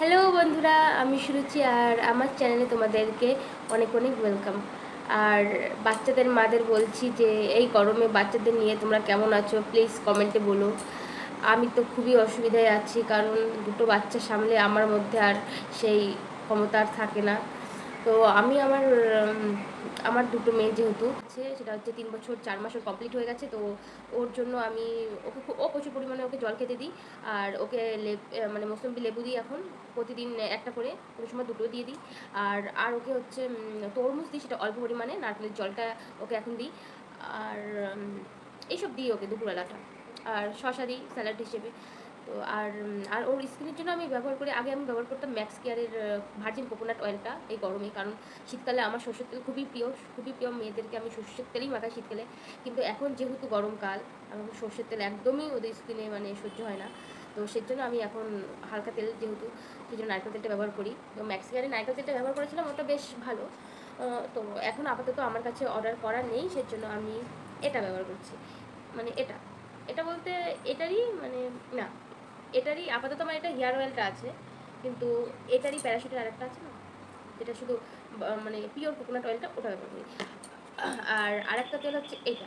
Hello বন্ধুরা, আমি সুরুচি আর আমার চ্যানেলে তোমাদেরকে অনেক অনেক ওয়েলকাম আর বাচ্চাদের মাদের বলছি যে, এই গরমে বাচ্চাদের নিয়ে তোমরা কেমন আছো? প্লিজ কমেন্টে বলো। আমি তো খুবই অসুবিধায় আছি, কারণ দুটো বাচ্চা সামলে আমার মধ্যে আর সেই ক্ষমতা আর থাকে না। তো আমি আমার আমার দুটো মেয়ে যেহেতু আছে সেটা হচ্ছে তিন বছর, চার মাসের কমপ্লিট হয়ে গেছে, তো ওর জন্য আমি ওকে ও প্রচুর পরিমাণে ওকে জল খেতে দিই, আর ওকে লেব মানে মৌসুম্বি লেবু দিই এখন, প্রতিদিন একটা করে, কোনো সময় দুটো দিয়ে দিই, আর আর ওকে হচ্ছে তরমুজ দিই, সেটা অল্প পরিমাণে, নারকেলের জলটা ওকে এখন দিই, আর এইসব দিই ওকে দুপুরবেলাটা, আর শশা দিই, স্যালাড হিসেবে তো আর আর ওর স্কিনের জন্য আমি ব্যবহার করি, আগে আমি ব্যবহার করতাম ম্যাক্স কেয়ারের ভার্জিন কোকোনাট অয়েলটা এই গরমে। কারণ শীতকালে আমার সর্ষের তেল খুবই প্রিয় খুবই প্রিয় মেয়েদেরকে আমি সর্ষের তেলই মাখাই শীতকালে। কিন্তু এখন যেহেতু গরমকাল, আমার সর্ষের তেল একদমই ওদের স্কিনে মানে সহ্য হয় না। তো সেই জন্য আমি এখন হালকা তেল যেহেতু, সেই জন্য নারকেল তেলটা ব্যবহার করি। তো ম্যাক্স কেয়ারে নারকেল তেলটা ব্যবহার করেছিলাম, ওটা বেশ ভালো। তো এখন আপাতত আমার কাছে অর্ডার করা নেই সেজন্য আমি এটা ব্যবহার করছি। মানে এটা এটা বলতে এটারই মানে না। এটারই আপাতত আমার এটা হেয়ার অয়েলটা আছে, কিন্তু এটারই প্যারাশুটের আরেকটা আছে না, যেটা শুধু মানে পিওর কোকোনাট অয়েলটা ওটা ব্যবহার করি। আর আরেকটা তেল হচ্ছে এটা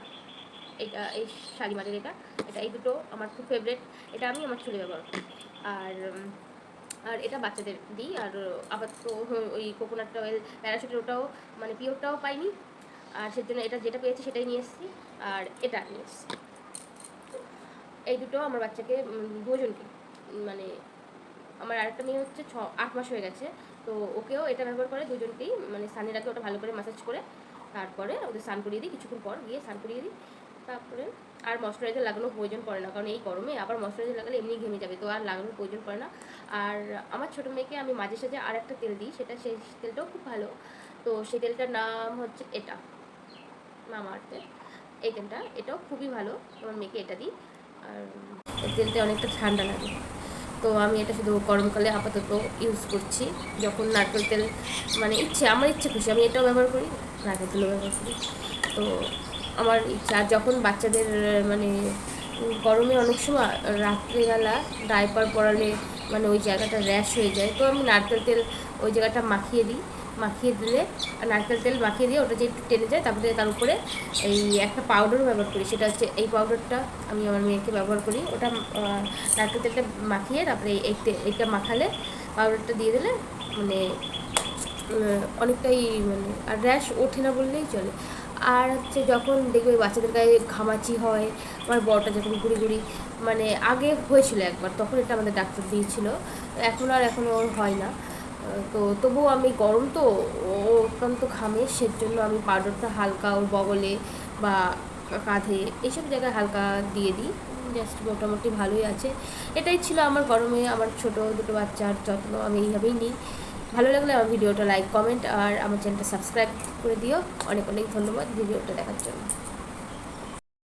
এটা এই শাড়িমারের এটা এটা এই দুটো আমার খুব ফেভারেট এটা আমি আমার চুলে ব্যবহার করি। আর আর এটা বাচ্চাদের দিই, আর আপাতত ওই কোকোনাট অয়েল প্যারাশুটের ওটাও মানে পিওরটাও পাইনি, আর সেজন্য এটা যেটা পেয়েছি সেটাই নিয়ে এসেছি, আর এটা নিয়ে এসেছি। এই দুটো আমার বাচ্চাকে দুজনকে মানে আমার আরেকটা মেয়ে হচ্ছে ছ, আট মাস হয়ে গেছে। তো ওকেও এটা ব্যবহার করে দুজনকেই মানে সানের আগে ওটা ভালো করে ম্যাসাজ করে, তারপরে ওদের স্নান করিয়ে দিই, কিছুক্ষণ পর গিয়ে স্নান করিয়ে দিই। তারপরে আর ময়শ্চারাইজার লাগানোর প্রয়োজন পড়ে না, কারণ এই গরমে আবার ময়শ্চারাইজার লাগালে এমনি ঘেমে যাবে, তো আর লাগানোর প্রয়োজন পড়ে না। আর আমার ছোটো মেয়েকে আমি মাঝে সাঝে আর একটা তেল দিই, সেটা সেই তেলটাও খুব ভালো। তো সেই তেলটার নাম হচ্ছে এটা মামার তেল এই তেলটা, এটাও খুবই ভালো, আমার মেয়েকে এটা দিই। আর তেলটা অনেকটা ঠান্ডা লাগে। তো আমি এটা শুধু গরমকালে আপাতত ইউজ করছি। যখন নারকেল তেল মানে ইচ্ছে, আমার ইচ্ছে খুশি, আমি এটাও ব্যবহার করি, নারকেল তেলও ব্যবহার করি। তো আমার ইচ্ছা যখন বাচ্চাদের মানে গরমে অনেক সময় রাত্রিবেলা ডাইপার পরালে মানে ওই জায়গাটা র্যাশ হয়ে যায়, তো আমি নারকেল তেল ওই জায়গাটা মাখিয়ে দিই। মাখিয়ে দিলে, নারকেল তেল মাখিয়ে দিয়ে ওটা যে একটু টেনে যায়, তারপরে তার উপরে এই একটা পাউডার ব্যবহার করি। সেটা হচ্ছে এই পাউডারটা আমি আমার মেয়েকে ব্যবহার করি। ওটা নারকেল তেলটা মাখিয়ে তারপরে এই এইটা মাখালে পাউডারটা দিয়ে দিলে মানে অনেকটাই মানে আর র্যাশ ওঠে না বললেই চলে। আর হচ্ছে যখন দেখবে বাচ্চাদের গায়ে ঘামাচি হয়, আমার বড়টা যখন ঘুরি ঘুরি মানে আগে হয়েছিল একবার, তখন এটা আমাদের ডাক্তার দিয়েছিল। এখন আর এখনও হয় না। তো তবুও আমি গরম তো, ও অত্যন্ত ঘামে, সেজন্য আমি পাউডারটা হালকা ওর বগলে বা কাঁধে এইসব জায়গায় হালকা দিয়ে দিই। জাস্ট মোটামুটি ভালোই আছে। এটাই ছিল আমার গরমে, আমার ছোট দুটো বাচ্চার যত্ন, আমি এইভাবেই নিই। ভালো লাগলে আমার ভিডিওটা লাইক, কমেন্ট আর আমার চ্যানেলটা সাবস্ক্রাইব করে দিও। অনেক অনেক ধন্যবাদ ভিডিওটা দেখার জন্য।